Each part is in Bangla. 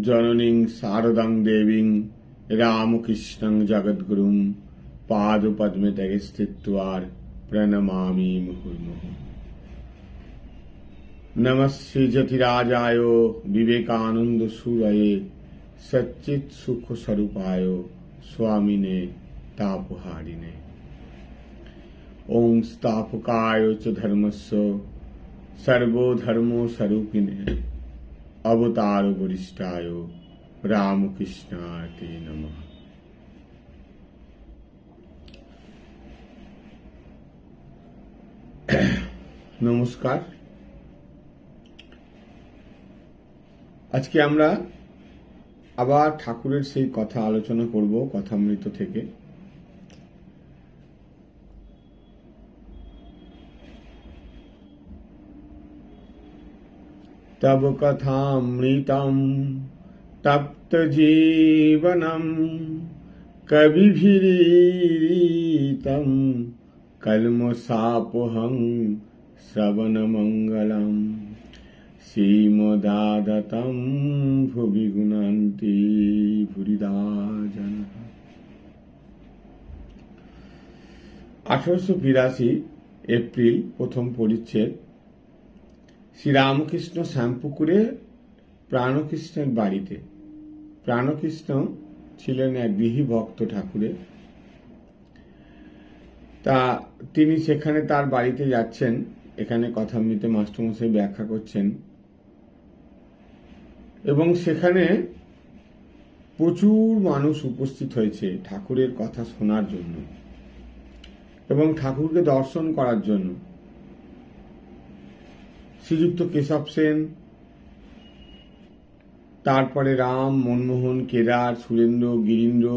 জননীং শারদাং দেবীং রামকৃষ্ণং জগদ্গুরুং পাদপদ্মে ত্যাগে স্থিত্বার প্রণমামি মুহুর্মুহ নমঃ শ্রীজতিরাজায় বিবেকানন্দ সুরয়ে সচ্চিৎ সুখ স্বরূপায় স্বামিনে তাপহারিণে ওং স্থাপকায় চ ধর্মস্য সর্বধর্ম স্বরূপিণে অবতার বরিষ্ঠায় রামকৃষ্ণায় তে নমঃ নমস্কার আজকে আমরা আবার ঠাকুরের সেই কথা আলোচনা করব, কথামৃত থেকে। তপ্ত জীবনম কবিভিরীতম কলমসাপহং শ্রবণমঙ্গলম শ্রীমদাদতম ভুবি গুণান্তি ভুরিদা জন আঠারোশো বিরাশি এপ্রিল প্রথম পরিচ্ছেদ। শ্রীরামকৃষ্ণ শ্যামপুকুরে প্রাণকৃষ্ণের বাড়িতে। প্রাণকৃষ্ণ ছিলেন এক গৃহী ভক্ত ঠাকুরের তা তিনি সেখানে তার বাড়িতে যাচ্ছেন। এখানে কথামৃতে মাস্টারমশাই ব্যাখ্যা করছেন। এবং সেখানে প্রচুর মানুষ উপস্থিত হয়েছে ঠাকুরের কথা শোনার জন্য এবং ঠাকুরকে দর্শন করার জন্য। শ্রীযুক্ত কেশব সেন, তারপরে রাম, মনমোহন, কেদার, সুরেন্দ্র, গিরীন্দ্র,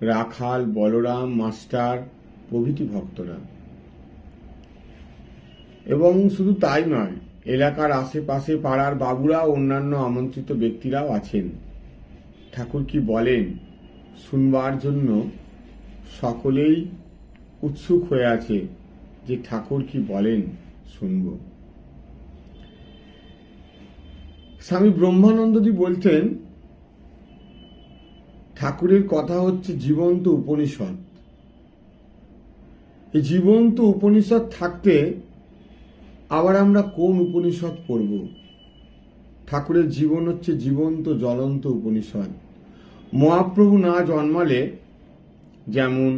রাখাল, বলরাম, মাস্টার, প্রভৃতি ভক্তরা। এবং শুধু তাই নয়, এলাকার আশেপাশে পাড়ার বাবুরা অন্যান্য আমন্ত্রিত ব্যক্তিরাও আছেন। ঠাকুর কি বলেন, শুনবার জন্য সকলেই উৎসুক হয়ে আছে যে ঠাকুর কি বলেন, শুনব। স্বামী ব্রহ্মানন্দজি বলতেন, ঠাকুরের কথা হচ্ছে জীবন্ত উপনিষদ। এই জীবন্ত উপনিষদ থাকতে আবার আমরা কোন উপনিষদ পড়ব? ঠাকুরের জীবন হচ্ছে জীবন্ত, জ্বলন্ত উপনিষদ। মহাপ্রভু না জন্মালে, যেমন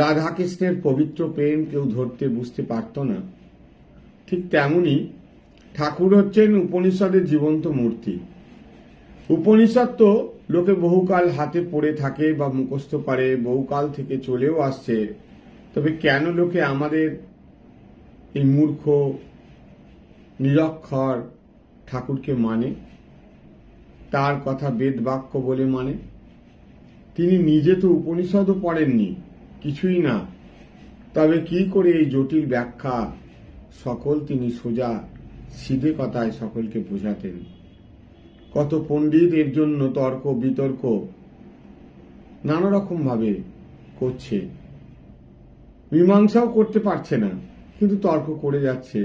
রাধাকৃষ্ণের পবিত্র প্রেম কেউ ধরতে, বুঝতে পারত না, ঠিক তেমনি ঠাকুর হচ্ছেন উপনিষদের জীবন্ত মূর্তি। উপনিষদ তো লোকে বহুকাল হাতে পড়ে থাকে বা মুখস্থ করে, বহুকাল থেকে চলেও আসছে। তবে কেন লোকে আমাদের এই মূর্খ, নিরক্ষর ঠাকুরকে মানে? তার কথা বেদ বাক্য বলে মানে? তিনি নিজে তো উপনিষদও পড়েননি, কিছুই না। তবে কি করে এই জটিল ব্যাখ্যা সকল তিনি সোজা সিধে কথায় সকলকে বোঝাতেন, কত পণ্ডিত এর জন্য তর্ক, বিতর্ক নানা রকম ভাবে করছে। মীমাংসাও করতে পারছে না, কিন্তু তর্ক করে যাচ্ছে।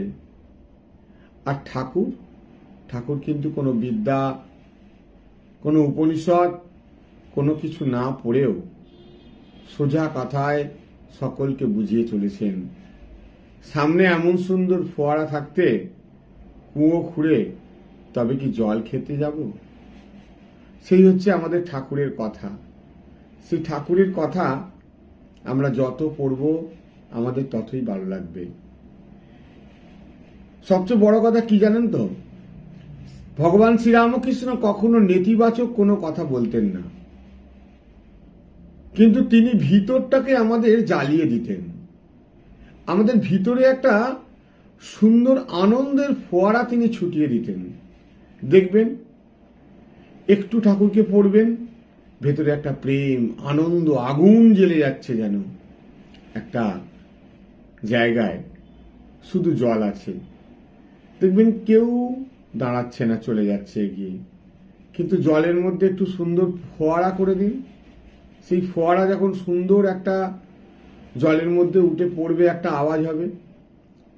আর ঠাকুর? ঠাকুর কিন্তু কোনো বিদ্যা, কোনো উপনিষদ, কোনো কিছু না পড়েও সোজা কথায় সকলকে বুঝিয়ে চলেছেন। সামনে এমন সুন্দর ফোয়ারা থাকতে কুয়ো খুঁড়ে তবে কি জল খেতে যাব? সেই হচ্ছে আমাদের ঠাকুরের কথা। সেই ঠাকুরের কথা আমরা যত পড়ব, আমাদের ততই ভালো লাগবে। সবচেয়ে বড় কথা কি জানেন তো? ভগবান শ্রীরামকৃষ্ণ কখনো নেতিবাচক কোনো কথা বলতেন না। কিন্তু তিনি ভিতরটাকে আমাদের জ্বালিয়ে দিতেন। আমাদের ভিতরে একটা সুন্দর আনন্দের ফোয়ারা তিনি ছুটিয়ে দিতেন। দেখবেন, একটু ঠাকুরকে পড়বেন, ভেতরে একটা প্রেম, আনন্দ, আগুন জ্বেলে যাচ্ছে যেন। একটা জায়গায় শুধু জল আছে। দেখবেন কেউ দাঁড়াচ্ছে না, চলে যাচ্ছে এগিয়ে। কিন্তু জলের মধ্যে একটু সুন্দর ফোয়ারা করে দিন। সেই ফোয়ারা যখন সুন্দর একটা জলের মধ্যে উঠে পড়বে, একটা আওয়াজ হবে।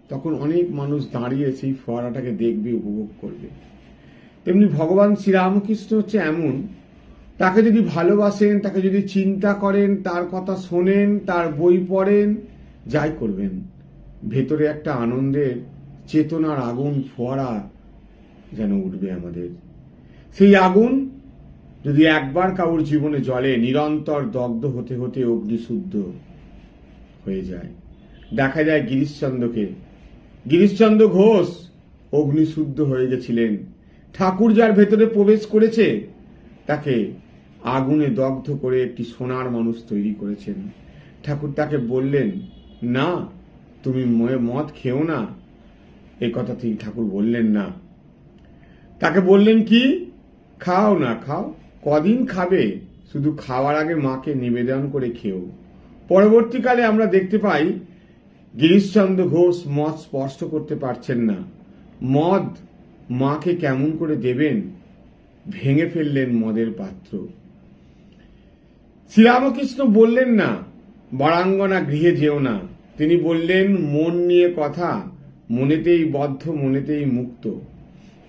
তখন অনেক মানুষ দাঁড়িয়ে সেই ফোয়ারাটাকে দেখবে, উপভোগ করবে। তেমনি ভগবান শ্রীরামকৃষ্ণ হচ্ছে এমন। তাকে যদি ভালোবাসেন, তাকে যদি চিন্তা করেন, তার কথা শোনেন, তার বই পড়েন, যাই করবেন। ভেতরে একটা আনন্দের চেতনার আগুন, ফোয়ারা যেন উঠবে আমাদের। সেই আগুন যদি একবার কারোর জীবনে জলে নিরন্তর দগ্ধ হতে হতে অগ্নিশুদ্ধ হয়ে যায়। দেখা যায় গিরিশচন্দ্রকে গিরিশচন্দ্র ঘোষ অগ্নিশুদ্ধ হয়ে গেছিলেন। ঠাকুর যার ভেতরে প্রবেশ করেছে, তাকে আগুনে দগ্ধ করে একটি সোনার মানুষ তৈরি করেছেন। ঠাকুর তাকে বললেন, না, তুমি মদ খেও না। এই কথা তিনি ঠাকুর বললেন না। তাকে বললেন কি, খাও না, খাও, কদিন খাবে? শুধু খাওয়ার আগে মাকে নিবেদন করে খেও। পরবর্তীকালে আমরা দেখতে পাই গিরিশচন্দ্র ঘোষ মদ স্পষ্ট করতে পারছেন না। মদ মাকে কেমন করে দেবেন? ভেঙে ফেললেন মদের পাত্র। শ্রীরামকৃষ্ণ বললেন না, বারাঙ্গনা গৃহে যেও না। তিনি বললেন, মন নিয়ে কথা, মনেতেই বদ্ধ, মনেতেই মুক্ত।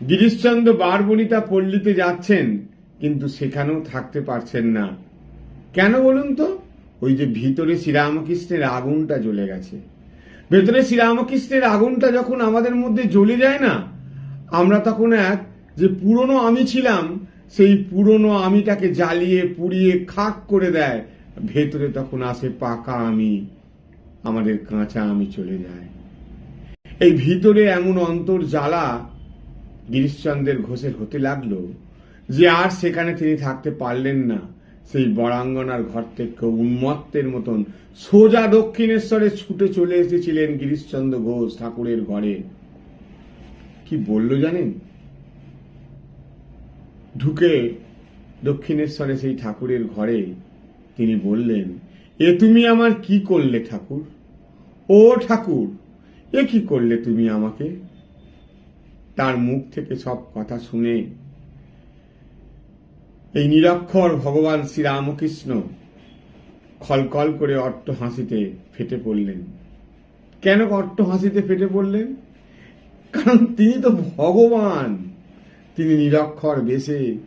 গিরিশচন্দ্র বারবনিতা পল্লীতে যাচ্ছেন, কিন্তু সেখানেও থাকতে পারছেন না। কেন বলুন তো? ওই যে ভিতরে শ্রীরামকৃষ্ণের আগুনটা জ্বলে গেছে। ভেতরে শ্রীরামকৃষ্ণের আগুনটা যখন আমাদের মধ্যে জ্বলে যায় না, আমরা তখন এক যে পুরনো আমি ছিলাম, সেই পুরনো আমিটাকে জ্বালিয়ে, পুড়িয়ে, খাক করে দেয়। ভেতরে তখন আসে পাকা আমি, আমাদের কাঁচা আমি চলে যায়। এই ভিতরে এমন অন্তর জ্বালা গিরিশচন্দ্রের ঘোষের হতে লাগল যে আর সেখানে তিনি থাকতে পারলেন না। সেই বরাঙ্গনার ঘর থেকে উন্মত্তের মতন সোজা দক্ষিণেশ্বরে ছুটে চলে এসেছিলেন গিরিশচন্দ্র ঘোষ ঠাকুরের ঘরে। কি বলল জানেন? ঢুকে দক্ষিণেশ্বরে সেই ঠাকুরের ঘরে তিনি বললেন, এ তুমি আমার কি করলে ঠাকুর? ও ঠাকুর, এ কি করলে তুমি আমাকে? তার মুখ থেকে সব কথা শুনে এই নিরক্ষর ভগবান শ্রীরামকৃষ্ণ খলকল করে অট্ট হাসিতে ফেটে পড়লেন। কেন অট্ট হাসিতে ফেটে পড়লেন? কারণ তিনি তো ভগবান। তিনি নিরক্ষর বেশে,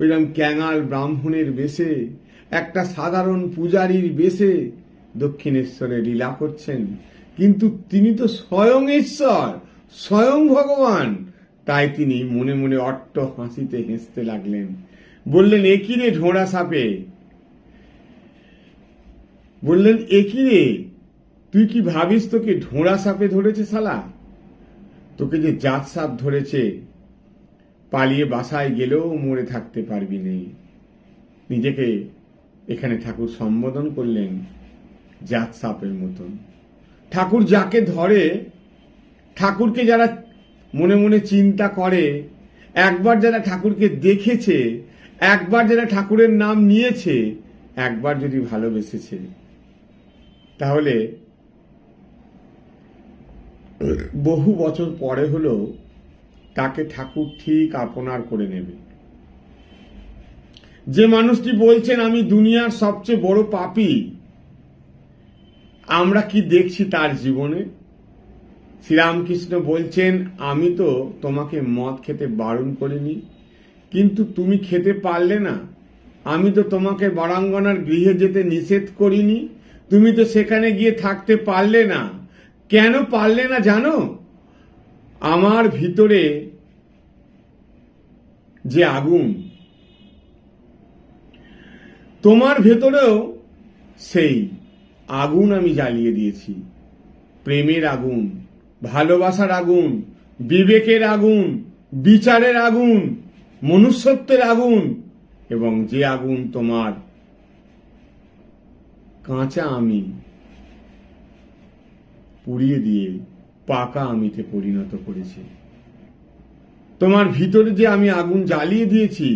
ওইরকম ক্যাঙাল ব্রাহ্মণের বেশে, একটা সাধারণ পূজারীর বেশে দক্ষিণেশ্বরে লীলা করছেন। কিন্তু তিনি তো স্বয়ং ঈশ্বর, স্বয়ং ভগবান। তাই তিনি মনে মনে অট্ট হাসিতে হেসতে লাগলেন। বললেন একই রে ঢোড়া সাপে? বললেন একই রে? তুই কি ভাবিস তোকে ঢোড়া সাপে ধরেছে শালা? তোকে যে জাত সাপ ধরেছে, পালিয়ে বাসায় গেলেও মরে থাকতে পারবি নেই নিজেকে এখানে ঠাকুর সম্বোধন করলেন জাত সাপের মতন। ঠাকুর যাকে ধরে, ঠাকুরকে যারা মনে মনে চিন্তা করে, একবার যারা ঠাকুরকে দেখেছে একবার যারা ঠাকুরের নাম নিয়েছে, একবার যদি ভালোবেসেছে, তাহলে বহু বছর পরে হলেও তাকে ঠাকুর ঠিক আপনার করে নেবে। যে মানুষটি বলছেন, আমি দুনিয়ার সবচেয়ে বড় পাপী, আমরা কি দেখছি তার জীবনে? শ্রীরামকৃষ্ণ বলছেন, আমি তো তোমাকে মদ খেতে বারণ করিনি কিন্তু তুমি খেতে পারলে না। আমি তো তোমাকে বরাঙ্গনার গৃহে যেতে নিষেধ করিনি। তুমি তো সেখানে গিয়ে থাকতে পারলে না। কেন পারলে না জানো? আমার ভিতরে যে আগুন, তোমার ভেতরেও সেই আগুন আমি জ্বালিয়ে দিয়েছি। প্রেমের আগুন, ভালোবাসার আগুন, বিবেকের আগুন, বিচারের আগুন মনুষ্যত্বের আগুন, এবং যে আগুন তোমার কাঁচা আমি পুড়িয়ে দিয়ে পাকা আমিতে পরিণত করেছে। তোমার ভিতরে যে আমি আগুন জ্বালিয়ে দিয়েছি,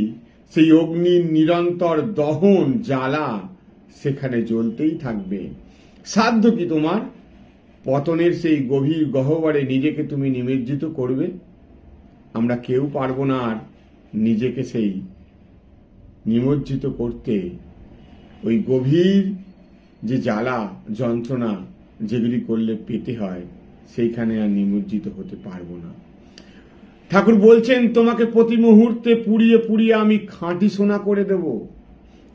সেই অগ্নির নিরন্তর দহন, জ্বালা সেখানে জ্বলতেই থাকবে। সাধ্য কি তোমার? পতনের সেই গভীর গহ্বরে নিজেকে তুমি নিমজ্জিত করবে? আমরা কেউ পারব না আর নিজেকে সেই নিমজ্জিত করতে, ওই গভীর যে জ্বালা, যন্ত্রণা যেগুলি করলে পেতে হয়, সেইখানে আর নিমজ্জিত হতে পারব না। ঠাকুর বলছেন, তোমাকে প্রতি মুহূর্তে পুড়িয়ে পুড়িয়ে আমি খাঁটি সোনা করে দেব।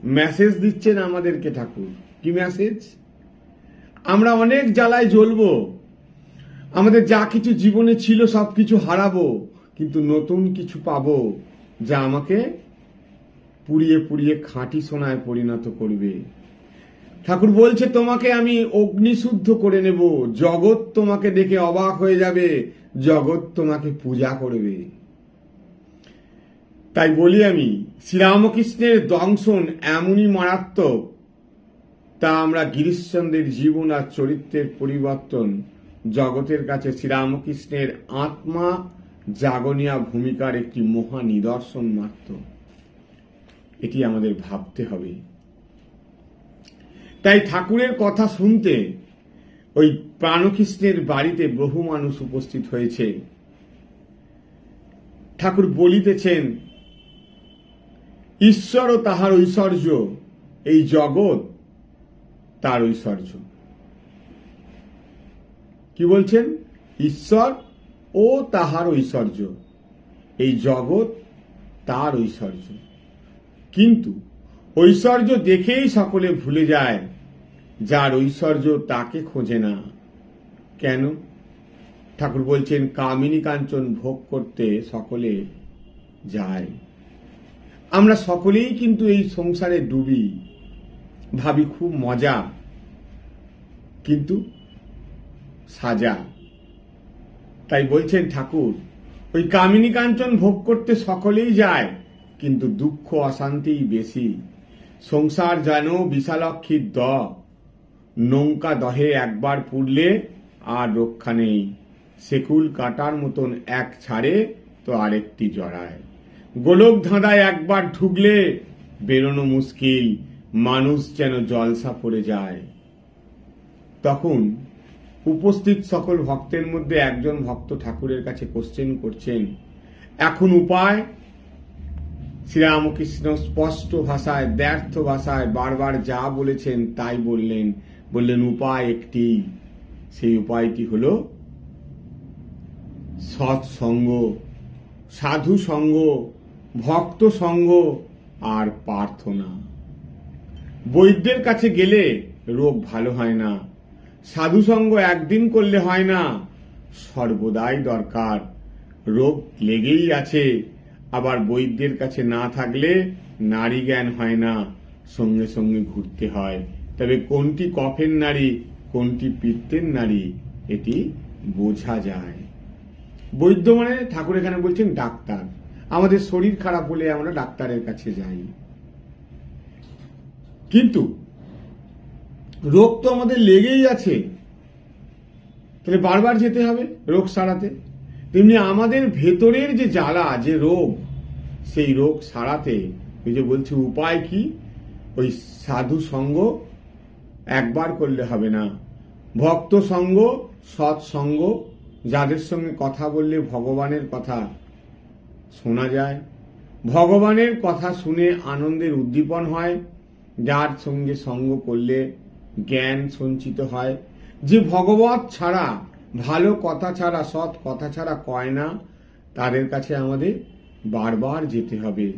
মেসেজ দিচ্ছেন আমাদেরকে ঠাকুর। কি মেসেজ আমরা অনেক জ্বালায় জ্বলবো। আমাদের যা কিছু জীবনে ছিল সব কিছু হারাবো, কিন্তু নতুন কিছু পাবো। যা আমাকে পুড়িয়ে পুড়িয়ে খাঁটি সোনায় পরিণত করবে। ঠাকুর বলছে, তোমাকে আমি অগ্নিশুদ্ধ করে নেব। জগৎ তোমাকে দেখে অবাক হয়ে যাবে। জগৎ তোমাকে পূজা করবে। তাই বলি আমি, শ্রীরামকৃষ্ণের দংশন এমনই মারাত্মক। তা আমরা গিরিশচন্দ্রের জীবন আর চরিত্রের পরিবর্তন, জগতের কাছে শ্রীরামকৃষ্ণের আত্মা জাগনিয়া ভূমিকার একটি মহা নিদর্শন মাত্র। এটি আমাদের ভাবতে হবে। তাই ঠাকুরের কথা শুনতে ওই প্রাণকৃষ্ণের বাড়িতে বহু মানুষ উপস্থিত হয়েছে। ঠাকুর বলিতেছেন ঈশ্বর ও তাহার ঐশ্বর্য, এই জগৎ তার ঐশ্বর্য। কি বলছেন? ঈশ্বর ও তাহার ঐশ্বর্য। এই জগৎ তার ঐশ্বর্য। কিন্তু ঐশ্বর্য দেখেই সকলে ভুলে যায়, যার ঐশ্বর্য তাকে খোঁজে না। কেন? ঠাকুর বলছেন, কামিনী কাঞ্চন ভোগ করতে সকলে যায়। আমরা সকলেই কিন্তু এই সংসারে ডুবি, ভাবি খুব মজা, কিন্তু সাজা। তাই বলছেন ঠাকুর, ওই কামিনী কাঞ্চন ভোগ করতে সকলেই যায়, কিন্তু দুঃখ অশান্তিই বেশি। সংসার যেন বিশালক্ষীর দ, নৌকা দহে একবার পুড়লে আর রক্ষা নেই। সেকুল কাটার মতন এক ছাড়ে তো আরেকটি জড়ায়। গোলক ধাঁধায় একবার ঢুকলে বেরোনো মুশকিল, মানুষ যেন জলসা পড়ে যায়। তখন উপস্থিত সকল ভক্তের মধ্যে একজন ভক্ত ঠাকুরের কাছে কোশ্চেন করছেন। এখন উপায়? শ্রীরামকৃষ্ণ স্পষ্ট ভাষায়, ব্যর্থ ভাষায় বারবার যা বলেছেন তাই বললেন। বললেন, উপায় একটি। সেই উপায়টি হল সৎসঙ্গ, সাধু সঙ্গ, ভক্ত সঙ্গ আর প্রার্থনা। বৈদ্যের কাছে গেলে রোগ ভালো হয় না। সাধু সঙ্গ একদিন করলে হয় না। সর্বদাই দরকার। রোগ লেগেই আছে। আবার বৈদ্যের কাছে না থাকলে নারী জ্ঞান হয় না। সঙ্গে সঙ্গে ঘুরতে হয়। তবে কোনটি কফের নারী, কোনটি পিত্তের নারী, এটি বোঝা যায়। বৈদ্য মানে ঠাকুর এখানে বলছেন ডাক্তার। আমাদের শরীর খারাপ হলে আমরা ডাক্তারের কাছে যাই। কিন্তু রোগ তো আমাদের লেগেই আছে। তাহলে বারবার যেতে হবে রোগ সারাতে। তেমনি আমাদের ভেতরের যে জ্বালা, যে রোগ, সেই রোগ সারাতে ওই যে বলছি, উপায় কি? ওই সাধু সঙ্গ একবার করলে হবে না। ভক্ত সঙ্গ সৎসঙ্গ যাদের সঙ্গে কথা বললে ভগবানের কথা শোনা যায়। ভগবানের কথা শুনে আনন্দের উদ্দীপন হয়, যার সঙ্গে সঙ্গ করলে জ্ঞান সঞ্চিত হয়। যে ভগবত ছাড়া, ভালো কথা ছাড়া, সৎ কথা ছাড়া কয় না, তাদের কাছে আমাদের বারবার যেতে হবে।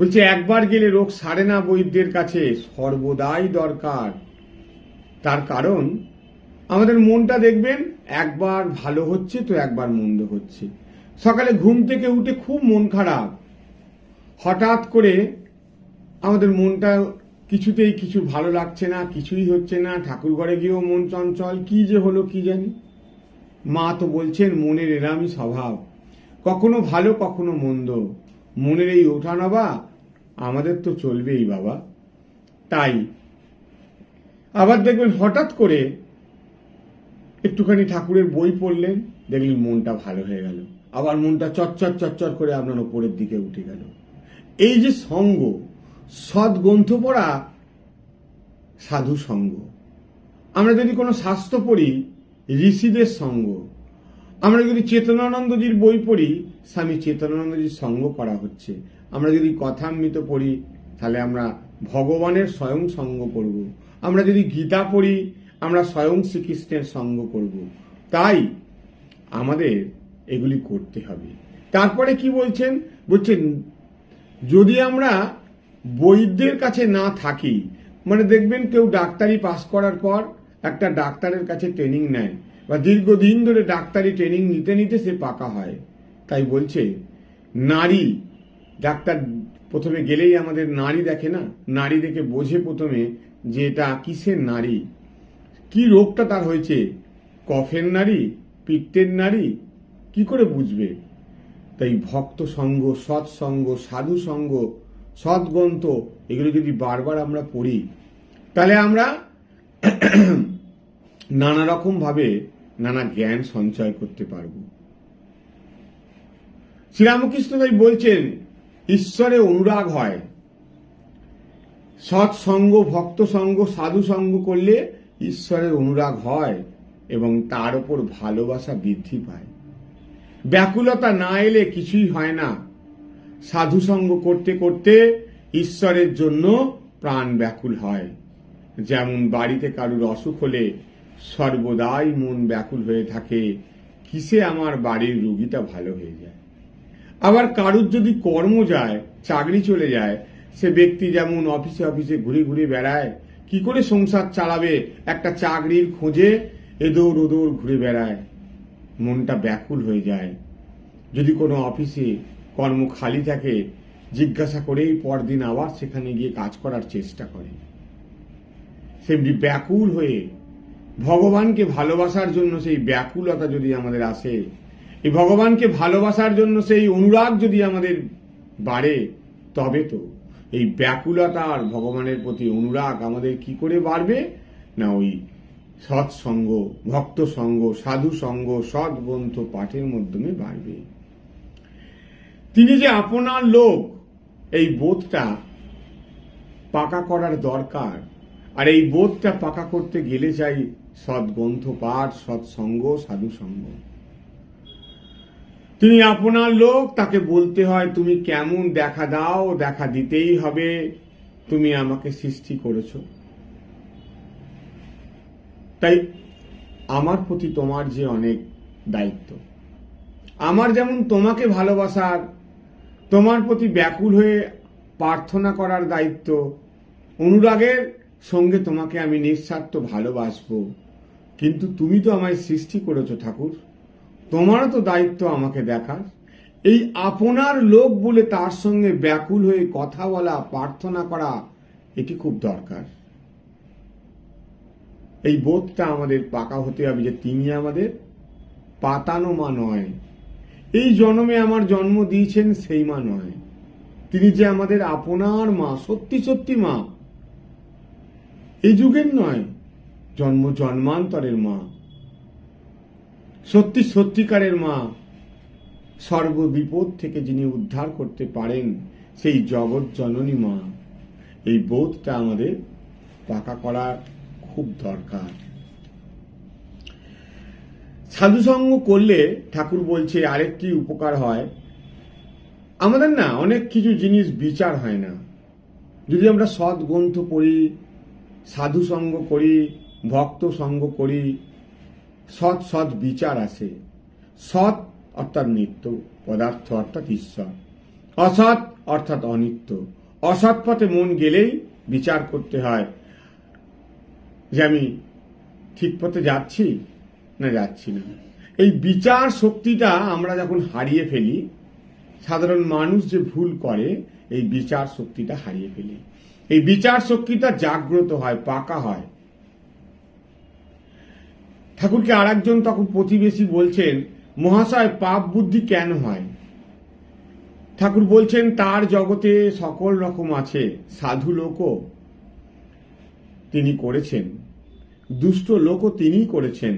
বলছে, একবার গেলে রোগ সারে না বৈদ্যের কাছে, সর্বদাই দরকার। তার কারণ, আমাদের মনটা দেখবেন, একবার ভালো হচ্ছে তো একবার মন্দ হচ্ছে। সকালে ঘুম থেকে উঠে খুব মন খারাপ। হঠাৎ করে আমাদের মনটা কিছুতেই কিছু ভালো লাগছে না, কিছুই হচ্ছে না, ঠাকুর ঘরে গিয়েও মন চঞ্চল, কি যে হলো কি জানি? মা তো বলছেন, মনের এরামই স্বভাব। কখনো ভালো, কখনো মন্দ। মনের এই ওঠানাবা আমাদের তো চলবেই বাবা। তাই আবার দেখবেন হঠাৎ করে একটুখানি ঠাকুরের বই পড়লেন, দেখলেন মনটা ভালো হয়ে গেল। আবার মনটা চচ্চর চচ্চর করে আপনার ওপরের দিকে উঠে গেল। এই যে সঙ্গ সদ্গ্রন্থ পড়া সাধু সঙ্গ। আমরা যদি কোনো শাস্ত্র পড়ি, ঋষিদের সঙ্গ। আমরা যদি চেতনানন্দজির বই পড়ি, স্বামী চেতনানন্দজির সঙ্গ করা হচ্ছে। আমরা যদি কথামৃত পড়ি, তাহলে আমরা ভগবানের স্বয়ং সঙ্গ করব। আমরা যদি গীতা পড়ি, আমরা স্বয়ং শ্রীকৃষ্ণের সঙ্গ করব। তাই আমাদের এগুলি করতে হবে। তারপরে কি বলছেন? বলছেন, যদি আমরা বৈদ্যের কাছে না থাকি। মানে দেখবেন কেউ ডাক্তারি পাস করার পর একটা ডাক্তারের কাছে ট্রেনিং নেয় বা দীর্ঘদিন ধরে ডাক্তারি ট্রেনিং নিতে নিতে সে পাকা হয়। তাই বলছে, নারী, ডাক্তার প্রথমে গেলেই আমাদের নারী দেখে না? নারী দেখে বোঝে প্রথমে যে এটা কিসের নারী? কি রোগটা তার হয়েছে? কফের নারী? পিত্তের নারী? কি করে বুঝবে? তাই ভক্ত সঙ্গ, সৎসঙ্গ সাধু সঙ্গ সৎগ্রন্থ এগুলো যদি বারবার আমরা পড়ি, তাহলে আমরা নানা রকম ভাবে নানা জ্ঞান সঞ্চয় করতে পারব। শ্রীরামকৃষ্ণ তাই বলছেন, ঈশ্বরে অনুরাগ হয়। সৎসঙ্গ ভক্ত সঙ্গ সাধু সঙ্গ করলে ঈশ্বরের অনুরাগ হয় এবং তার উপর ভালোবাসা বৃদ্ধি পায়। ব্যাকুলতা না এলে কিছুই হয় না। সাধু সঙ্গ করতে করতে ঈশ্বরের জন্য প্রাণ ব্যাকুল হয়। যেমন বাড়িতে কারুর অসুখ হলে সর্বদাই মন ব্যাকুল হয়ে থাকে, কিসে আমার বাড়ির রুগীটা ভালো হয়ে যায়? আবার কারুর যদি কর্ম যায়, চাকরি চলে যায়, সে ব্যক্তি যেমন অফিসে অফিসে ঘুরে ঘুরে বেড়ায়, কি করে সংসার চালাবে? একটা চাকরির খোঁজে এদৌড় ওদৌড় ঘুরে বেড়ায়। মনটা ব্যাকুল হয়ে যায়। যদি কোনো অফিসে কর্ম খালি থাকে, জিজ্ঞাসা করেই পরদিন আবার সেখানে গিয়ে কাজ করার চেষ্টা করে। সেমনি ব্যাকুল হয়ে ভগবানকে ভালোবাসার জন্য সেই ব্যাকুলতা যদি আমাদের আসে, এই ভগবানকে ভালোবাসার জন্য সেই অনুরাগ যদি আমাদের বাড়ে, তবে তো এই ব্যাকুলতা আর ভগবানের প্রতি অনুরাগ আমাদের কি করে বাড়বে? না ওই সৎসঙ্গ ভক্ত সঙ্গ সাধু সঙ্গ সৎগ্রন্থ পাঠের মাধ্যমে বাড়বে। তিনি যে আপনার লোক, এই বোধটা পাকা করার দরকার। আর এই বোধটা পাকা করতে গেলে চাই সৎগ্রন্থ পাঠ, সৎসঙ্গ সাধু সঙ্গ তিনি আপনার লোক, তাকে বলতে হয়, তুমি কেমন দেখা দাও, দেখা দিতেই হবে, তুমি আমাকে সৃষ্টি করেছ। তাই আমার প্রতি তোমার যে অনেক দায়িত্ব, আমার যেমন তোমাকে ভালোবাসার তোমার প্রতি ব্যাকুল হয়ে প্রার্থনা করার দায়িত্ব। অনুরাগের সঙ্গে তোমাকে আমি নিঃস্বার্থ ভালোবাসবো। কিন্তু তুমি তো আমায় সৃষ্টি করেছ ঠাকুর। তোমারও তো দায়িত্ব আমাকে দেখার। এই আপনার লোক বলে তার সঙ্গে ব্যাকুল হয়ে কথা বলা, প্রার্থনা করা, এটি খুব দরকার। এই বোধটা আমাদের পাকা হতে হবে যে তিনি আমাদের পাতানো মা নয়। এই জন্মে আমার জন্ম দিয়েছেন সেই মা নয়। তিনি যে আমাদের আপনার মা, সত্যি সত্যি মা। এই যুগের নয়, জন্ম জন্মান্তরের মা। সত্যি সত্যিকারের মা। সর্ববিপদ থেকে যিনি উদ্ধার করতে পারেন, সেই জগৎ জননী মা। এই বোধটা আমাদের পাকা করার খুব দরকার। সাধুসঙ্গ করলে ঠাকুর বলছে, আরেকটি উপকার হয়। আমাদের না অনেক কিছু জিনিস বিচার হয় না। যদি আমরা সৎ গ্রন্থ পড়ি সাধু সঙ্গ করি, ভক্ত সঙ্গ করি, সৎ সৎ বিচার আসে। সৎ অর্থাৎ নিত্য, পদার্থ অর্থাৎ ঈশ্বর। অসৎ অর্থাৎ অনিত্য। অসৎ পথে মন গেলেই বিচার করতে হয়। যে আমি ঠিক পথে যাচ্ছি না, যাচ্ছি না। এই বিচার শক্তিটা আমরা যখন হারিয়ে ফেলি, সাধারণ মানুষ যে ভুল করে, এই বিচার শক্তিটা হারিয়ে ফেলি। এই বিচার শক্তিটা জাগ্রত হয়, পাকা হয়। ঠাকুরকে আর একজন তখন প্রতিবেশী বলছেন, মহাশয়, পাপ বুদ্ধি কেন হয়? ঠাকুর বলছেন, তার জগতে সকল রকম আছে, সাধু লোকও তিনি করেছেন, দুষ্ট লোকও তিনিই করেছেন।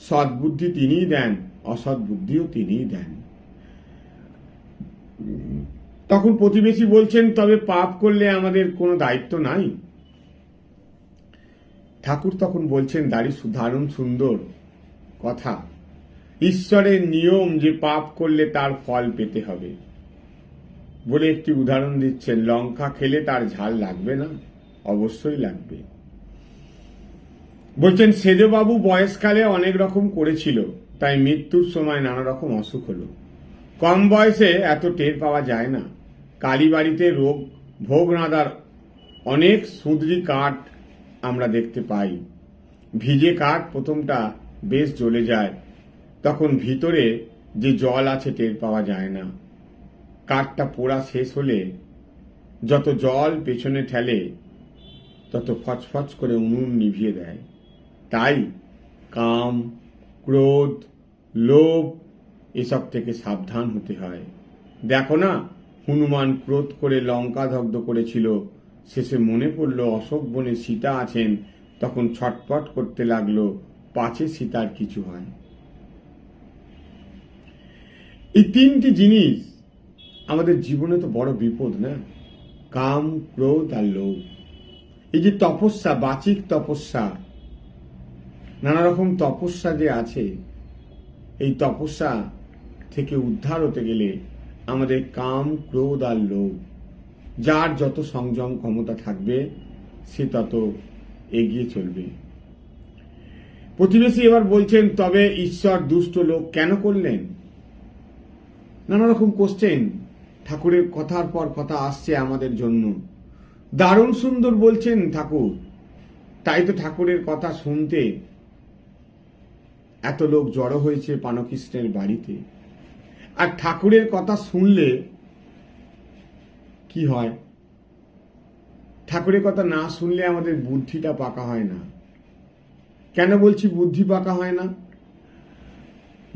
সৎবুদ্ধি তিনিই দেন অসৎ বুদ্ধিও তিনিই দেন। তখন প্রতিবেশী বলছেন, তবে পাপ করলে আমাদের কোনো দায়িত্ব নাই? ঠাকুর তখন বলছেন, দাড়ি দারুণ সুন্দর কথা। ঈশ্বরের নিয়ম যে পাপ করলে তার ফল পেতে হবে। বলে একটি উদাহরণ দিচ্ছেন, লঙ্কা খেলে তার ঝাল লাগবে না? অবশ্যই লাগবে। বলছেন, সেজবাবু বয়সকালে অনেক রকম করেছিল, তাই মৃত্যুর সময় নানা রকম অসুখ হলো। কম বয়সে এত টের পাওয়া যায় না। কালীবাড়িতে রোগ, ভোগ রাঁধার অনেক সুদরি কাঠ আমরা দেখতে পাই। ভিজে কাঠ প্রথমটা বেশ জ্বলে যায়, তখন ভিতরে যে জল আছে টের পাওয়া যায় না। কাঠটা পোড়া শেষ হলে যত জল পেছনে ঠেলে, তত ফচফচ করে উনুন নিভিয়ে দেয়। তাই কাম, ক্রোধ, লোভ এসব থেকে সাবধান হতে হয়। দেখো না, হনুমান ক্রোধ করে লঙ্কা দগ্ধ করেছিল। শেষে মনে পড়ল অশোক বনে সীতা আছেন, তখন ছটপট করতে লাগল, পাছে সীতার কিছু হয়। এই তিনটি জিনিস আমাদের জীবনে তো বড় বিপদ না? কাম, ক্রোধ আর লোভ। এই যে তপস্যা, বাচিক তপস্যা নানা রকম তপস্যা যে আছে, এই তপস্যা থেকে উদ্ধার হতে গেলে আমাদের কাম, ক্রোধ আর লোভ, যার যত সংযম ক্ষমতা থাকবে, সে তত এগিয়ে চলবে। প্রতিবেশী এবার বলছেন, তবে ঈশ্বর দুষ্ট লোক কেন করলেন? নানা রকম কোশ্চেন ঠাকুরের কথার পর কথা আসছে আমাদের জন্য। দারুণ সুন্দর বলছেন ঠাকুর। তাই তো ঠাকুরের কথা শুনতে এত লোক জড়ো হয়েছে পানকৃষ্ণের বাড়িতে। আর ঠাকুরের কথা শুনলে কি হয়? ঠাকুরের কথা না শুনলে আমাদের বুদ্ধিটা পাকা হয় না। কেন বলছি বুদ্ধি পাকা হয় না?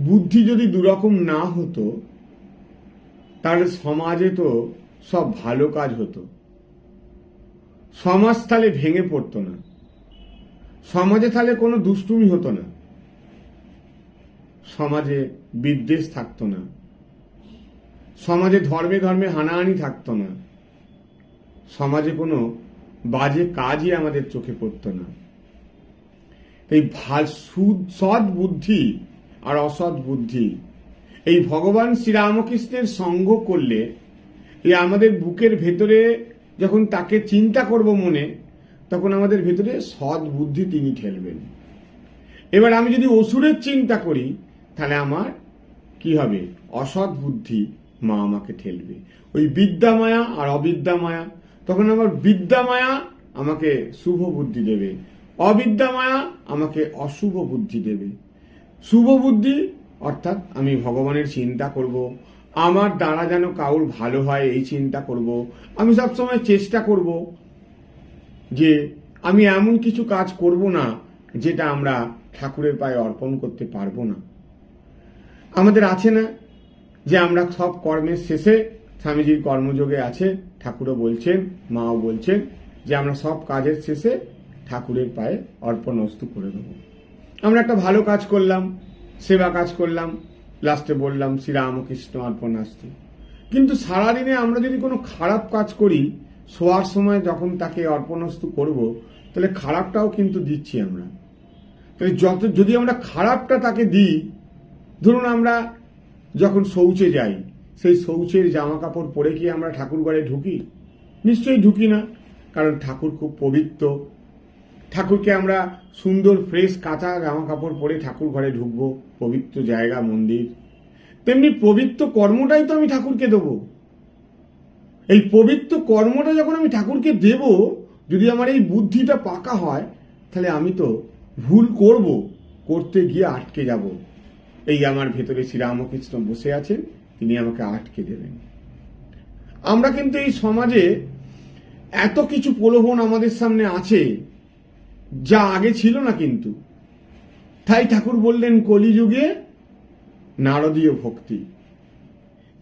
বুদ্ধি যদি দুরকম না হতো, তাহলে সমাজে তো সব ভালো কাজ হতো। সমাজ তাহলে ভেঙে পড়তো না। সমাজে তাহলে কোনো দুষ্টুমি হতো না। সমাজে বিদ্বেষ থাকতো না। সমাজে ধর্মে ধর্মে হানাহানি থাকতো না। সমাজে কোনো বাজে কাজই আমাদের চোখে পড়তো না। এই ভালো সুদ, সৎ বুদ্ধি আর অসৎ বুদ্ধি, এই ভগবান শ্রীরামকৃষ্ণের সঙ্গ করলে এই আমাদের বুকের ভেতরে যখন তাকে চিন্তা করব মনে, তখন আমাদের ভেতরে সৎ বুদ্ধি তিনি ঠেলবেন। এবার আমি যদি অসুরের চিন্তা করি তাহলে আমার কি হবে? অসৎ বুদ্ধি মা আমাকে ঠেলবে। ওই বিদ্যামায়া আর অবিদ্যামায়া, তখন আমার বিদ্যামায়া আমাকে শুভ বুদ্ধি দেবে, অবিদ্যামায়া আমাকে অশুভ বুদ্ধি দেবে। শুভ বুদ্ধি, অর্থাৎ আমি ভগবানের চিন্তা করব, আমার দ্বারা যেন কাউর ভালো হয় এই চিন্তা করব, আমি সবসময় চেষ্টা করব যে আমি এমন কিছু কাজ করব না, যেটা আমরা ঠাকুরের পায়ে অর্পণ করতে পারব না। আমাদের আছে না? যে আমরা সব কর্মের শেষে স্বামীজির কর্মযোগে আছে, ঠাকুরও বলছেন, মাও বলছেন, যে আমরা সব কাজের শেষে ঠাকুরের পায়ে অর্পণ অস্তু করে দেবো। আমরা একটা ভালো কাজ করলাম, সেবা কাজ করলাম, লাস্টে বললাম, শ্রীরামকৃষ্ণ অর্পণাস্তু। কিন্তু সারাদিনে আমরা যদি কোনো খারাপ কাজ করি, শোয়ার সময় যখন তাকে অর্পণস্তু করব, তাহলে খারাপটাও কিন্তু দিচ্ছি আমরা। তাহলে যত, যদি আমরা খারাপটা তাকে দিই ধরুন আমরা যখন শৌচে যাই, সেই শৌচের জামা কাপড় পরে কি আমরা ঠাকুর ঘরে ঢুকি? নিশ্চয়ই ঢুকি না, কারণ ঠাকুর খুব পবিত্র। ঠাকুরকে আমরা সুন্দর, ফ্রেশ, কাঁচা জামা কাপড় পরে ঠাকুর ঘরে ঢুকবো, পবিত্র জায়গা, মন্দির। তেমনি পবিত্র কর্মটাই তো আমি ঠাকুরকে দেবো। এই পবিত্র কর্মটা যখন আমি ঠাকুরকে দেব, যদি আমার এই বুদ্ধিটা পাকা হয়, তাহলে আমি তো ভুল করব, করতে গিয়ে আটকে যাব। এই আমার ভেতরে শ্রীরামকৃষ্ণ বসে আছেন, তিনি আমাকে আটকে দেবেন। আমরা কিন্তু এই সমাজে এত কিছু প্রলোভন আমাদের সামনে আছে, যা আগে ছিল না কিন্তু। তাই ঠাকুর বললেন, কলিযুগে নারদীয় ভক্তি।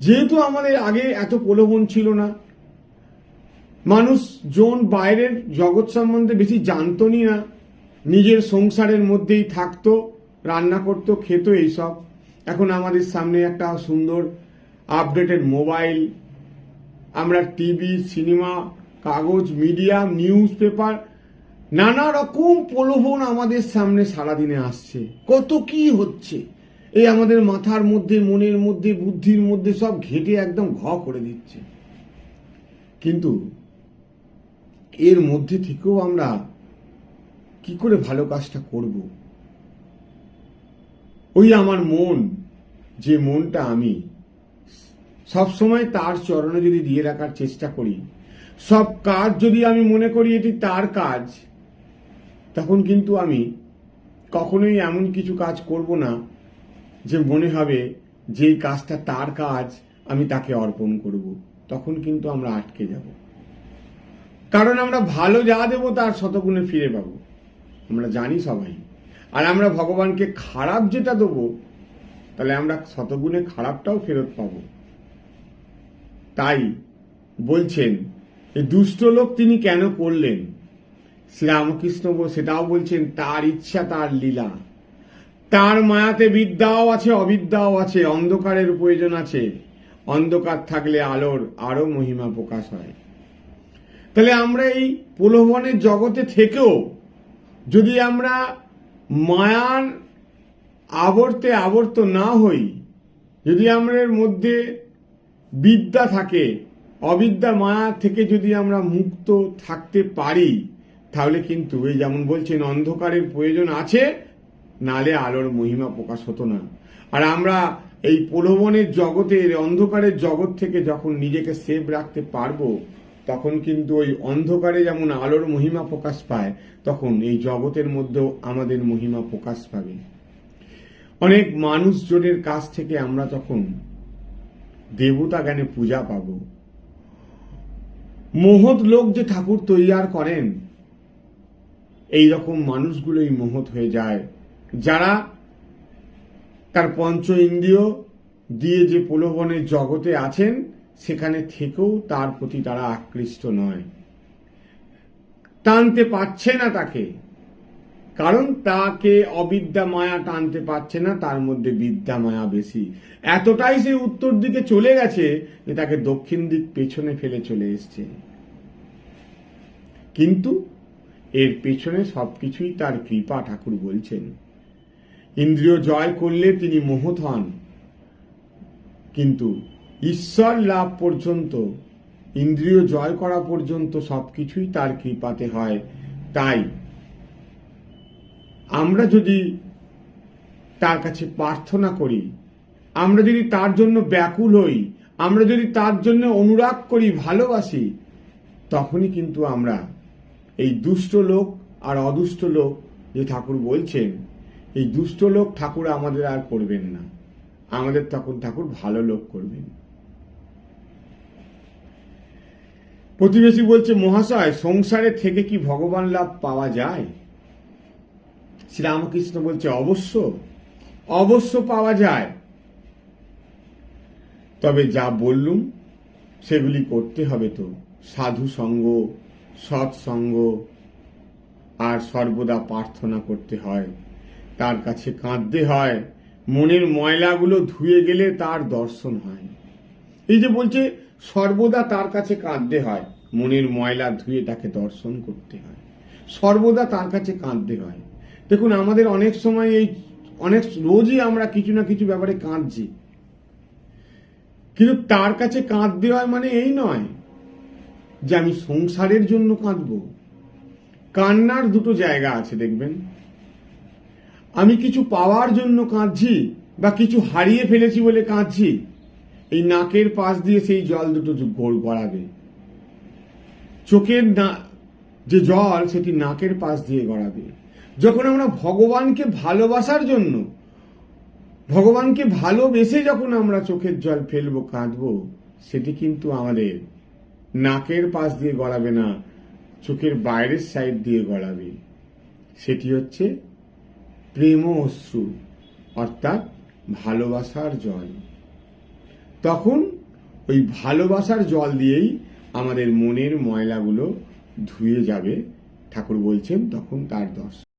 যেহেতু আমাদের আগে এত প্রলোভন ছিল না, মানুষ জন বাইরের জগৎ সম্বন্ধে বেশি জানতনি না, নিজের সংসারের মধ্যেই থাকতো রান্না করতো, খেত এইসব। এখন আমাদের সামনে একটা সুন্দর আপডেটেড মোবাইল আমরা টিভি সিনেমা কাগজ মিডিয়া নিউজ পেপার নানা রকম প্রলোভন আমাদের সামনে সারাদিনে আসছে। কত কি হচ্ছে? এই আমাদের মাথার মধ্যে, মনের মধ্যে, বুদ্ধির মধ্যে সব ঘেটে একদম ঘ করে দিচ্ছে। কিন্তু এর মধ্যে থেকেও আমরা কি করে ভালো কাজটা করব? ওই আমার মন, যে মনটা আমি। সবসময় তার চরণে যদি দিয়ে রাখার চেষ্টা করি, সব কাজ যদি আমি মনে করি এটি তার কাজ, তখন কিন্তু আমি কখনোই এমন কিছু কাজ করব না যে মনে হবে যে কাজটা তার কাজ, আমি তাকে অর্পণ করব। তখন কিন্তু আমরা আটকে যাব। কারণ আমরা ভালো যা দেবো তার শতগুণে ফিরে পাবো। আমরা জানি সবাই। আর আমরা ভগবানকে খারাপ যেটা দেবো, তাহলে আমরা শতগুণে খারাপটাও ফেরত পাবো। তাই বলছেন এই দুষ্ট লোক তিনি কেন করলেন? শ্রীরামকৃষ্ণ সেটাও বলছেন, তার ইচ্ছা, তার লীলা। তার মায়াতে বিদ্যাও আছে, অবিদ্যাও আছে, অন্ধকারের প্রয়োজন আছে। অন্ধকার থাকলে আলোর আরও মহিমা প্রকাশ হয়। তাহলে আমরা এই প্রলোভনের জগতে থেকেও যদি আমরা মায়ার আবর্তে আবর্ত না হই, যদি আমাদের মধ্যে বিদ্যা থাকে, অবিদ্যা মায়া থেকে যদি আমরা মুক্ত থাকতে পারি, তাহলে কিন্তু এই যেমন বলছেন, অন্ধকারের প্রয়োজন আছে, নালে আলোর মহিমা প্রকাশ হতো না। আর আমরা এই প্রলোভনের জগতের, অন্ধকারের জগৎ থেকে যখন নিজেকে সেভ রাখতে পারব তখন কিন্তু ওই অন্ধকারে যেমন আলোর মহিমা প্রকাশ পায়, তখন এই জগতের মধ্যেও আমাদের মহিমা প্রকাশ পাবে। অনেক মানুষজনের কাছ থেকে আমরা তখন দেবতা জ্ঞানে পূজা পাব। মহৎ লোক যে ঠাকুর তৈয়ার করেন, এই রকম মানুষগুলোই মহৎ হয়ে যায়। যারা তার পঞ্চ ইন্দ্রিয় দিয়ে যে প্রলোভনের জগতে আছেন সেখানে থেকেও তার প্রতি তারা আকৃষ্ট নয়। টানতে পারছে না তাকে। কারণ তাকে অবিদ্যা মায়া টানতে পারছে না, তার মধ্যে বিদ্যা মায়া বেশি। এতটাই সে উত্তর দিকে চলে গেছে যে তাকে দক্ষিণ দিক পেছনে ফেলে চলে এসছে। কিন্তু এর পেছনে সবকিছুই তার কৃপা ঠাকুর বলছেন। ইন্দ্রিয় জয় করলে তিনি মোহত হন। কিন্তু ঈশ্বর লাভ পর্যন্ত, ইন্দ্রিয় জয় করা পর্যন্ত সবকিছুই তার কৃপাতে হয়। তাই আমরা যদি তার কাছে প্রার্থনা করি, আমরা যদি তার জন্য ব্যাকুল হই, আমরা যদি তার জন্য অনুরাগ করি, ভালোবাসি, তখনই কিন্তু আমরা এই দুষ্ট লোক আর অদুষ্ট লোক যে ঠাকুর বলছেন, এই দুষ্ট লোক ঠাকুর আমাদের আর করবেন না। আমাদের তখন ঠাকুর ভালো লোক করবেন। প্রতিবেশী বলছে, মহাশয়, সংসারে থেকে কি ভগবান লাভ পাওয়া যায়? শ্রীরামকৃষ্ণ বলছে, অবশ্য অবশ্য পাওয়া যায়। তবে যা বললুম, সেগুলি করতে হবে তো। সাধু সঙ্গ সৎসঙ্গ আর সর্বদা প্রার্থনা করতে হয়। তার কাছে কাঁদতে হয়, মনের ময়লাগুলো ধুয়ে গেলে তার দর্শন হয়। এই যে বলছে সর্বদা তার কাছে কাঁদতে হয়। মনের ময়লা ধুয়ে তাকে দর্শন করতে হয়। সর্বদা তার কাছে কাঁদতে হয়। দেখুন, আমাদের অনেক সময় এই অনেক রোজই আমরা কিছু না কিছু ব্যাপারে কাঁদছি। কিন্তু তার কাছে কাঁদতে হয় মানে এই নয় যে আমি সংসারের জন্য কাঁদব। কান্নার দুটো জায়গা আছে, দেখবেন। আমি কিছু পাওয়ার জন্য কাঁদছি বা কিছু হারিয়ে ফেলেছি বলে কাঁদছি। এই নাকের পাশ দিয়ে সেই জল দুটো গোড় গড়াবে। চোখের না যে জল, সেটি নাকের পাশ দিয়ে গড়াবে। যখন আমরা ভগবানকে ভালোবাসার জন্য, ভগবানকে ভালোবেসে যখন আমরা চোখের জল ফেলব, কাঁদবো, সেটি কিন্তু আমাদের নাকের পাশ দিয়ে গড়াবে না, চোখের বাইরের সাইড দিয়ে গড়াবে। সেটি হচ্ছে প্রেম অশ্রু, অর্থাৎ ভালোবাসার জল। তখন ওই ভালোবাসার জল দিয়েই আমাদের মনের ময়লাগুলো ধুয়ে যাবে, ঠাকুর বলছেন, তখন তার দর্শন।